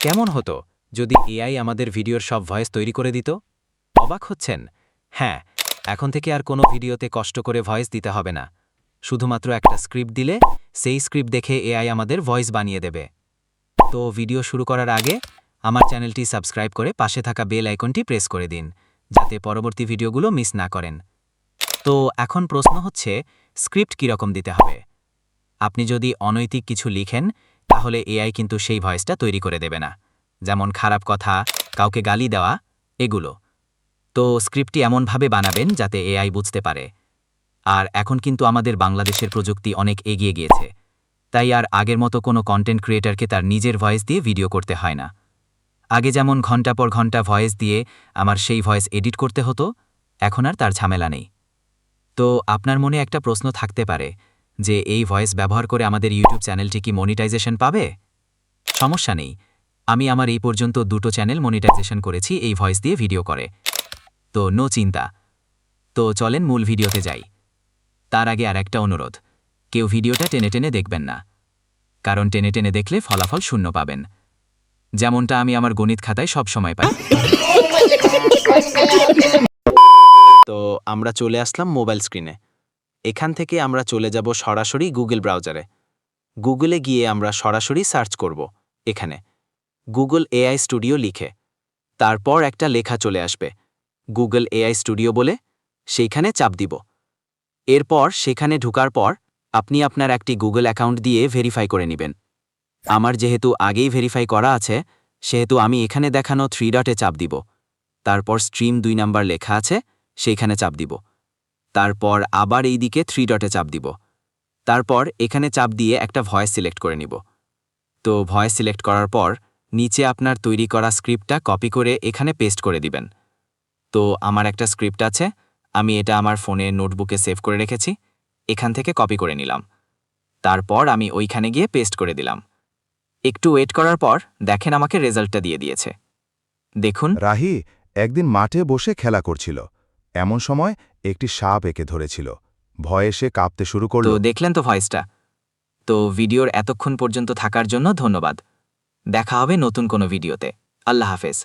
কেমন হতো যদি এআই আমাদের ভিডিওর সব ভয়েস তৈরি করে দিত? অবাক হচ্ছেন। হ্যাঁ এখন থেকে আর কোনো ভিডিওতে কষ্ট করে ভয়েস দিতে হবে না। শুধুমাত্র একটা স্ক্রিপ্ট দিলে সেই স্ক্রিপ্ট দেখে এআই আমাদের ভয়েস বানিয়ে দেবে। তো ভিডিও শুরু করার আগে আমার চ্যানেলটি সাবস্ক্রাইব করে পাশে থাকা বেল আইকনটি প্রেস করে দিন, যাতে পরবর্তী ভিডিওগুলো মিস না করেন। তো এখন প্রশ্ন হচ্ছে, স্ক্রিপ্ট কীরকম দিতে হবে? আপনি যদি অনৈতিক কিছু লিখেন তাহলে এআই কিন্তু সেই ভয়েসটা তৈরি করে দেবে না। যেমন খারাপ কথা, কাউকে গালি দেওয়া, এগুলো। তো স্ক্রিপ্টটি এমনভাবে বানাবেন যাতে এআই বুঝতে পারে। আর এখন কিন্তু আমাদের বাংলাদেশের প্রযুক্তি অনেক এগিয়ে গিয়েছে। তাই আর আগের মতো কোনো কন্টেন্ট ক্রিয়েটারকে তার নিজের ভয়েস দিয়ে ভিডিও করতে হয় না। আগে যেমন ঘণ্টা পর ঘণ্টা ভয়েস দিয়ে আমার সেই ভয়েস এডিট করতে হতো, এখন আর তার ঝামেলা নেই। তো আপনার মনে একটা প্রশ্ন থাকতে পারে যে এই ভয়েস ব্যবহার করে আমাদের ইউটিউব চ্যানেলটি কি মনিটাইজেশন পাবে? সমস্যা নেই। আমি আমার এই পর্যন্ত দুটো চ্যানেল মনিটাইজেশন করেছি এই ভয়েস দিয়ে ভিডিও করে। তো নো চিন্তা। তো চলেন মূল ভিডিওতে যাই। তার আগে আর একটা অনুরোধ। কেউ ভিডিওটা টেনে টেনে দেখবেন না। কারণ টেনে টেনে দেখলে ফলাফল শূন্য পাবেন। যেমনটা আমি আমার গণিত খাতায় সব সময় পাই। তো আমরা চলে আসলাম মোবাইল স্ক্রিনে। এখান থেকে আমরা চলে যাব সরাসরি গুগল ব্রাউজারে। গুগলে গিয়ে আমরা সরাসরি সার্চ করব এখানে। গুগল এআই স্টুডিও লিখে। তারপর একটা লেখা চলে আসবে। গুগল এআই স্টুডিও বলে সেইখানে চাপ দিব। এরপর সেখানে ঢুকার পর আপনি আপনার একটি গুগল অ্যাকাউন্ট দিয়ে ভেরিফাই করে নেবেন। আমার যেহেতু আগেই ভেরিফাই করা আছে, সেহেতু আমি এখানে দেখানো থ্রি ডটে চাপ দিব। তারপর স্ট্রিম দুই নাম্বার লেখা আছে, সেইখানে চাপ দিব। তারপর আবার এই দিকে থ্রি ডটে চাপ দিব। তারপর এখানে চাপ দিয়ে একটা ভয়েস সিলেক্ট করে নিব। তো ভয়েস সিলেক্ট করার পর নিচে আপনার তৈরি করা স্ক্রিপ্টটা কপি করে এখানে পেস্ট করে দিবেন। তো আমার একটা স্ক্রিপ্ট আছে, আমি এটা আমার ফোনে নোটবুকে সেভ করে রেখেছি, এখান থেকে কপি করে নিলাম। তারপর আমি ওইখানে গিয়ে পেস্ট করে দিলাম। একটু ওয়েট করার পর দেখেন আমাকে রেজাল্টটা দিয়ে দিয়েছে। দেখুন। রাহি, একদিন মাঠে বসে খেলা করছিল। এমন সময় একটি সাপ একে ধরেছিল। ভয়ে সে কাঁপতে শুরু করল। দেখলেন তো ভয়েসটা? তো ভিডিওর এতক্ষণ পর্যন্ত থাকার জন্য ধন্যবাদ। দেখা হবে নতুন কোনো ভিডিওতে। আল্লাহ হাফেজ।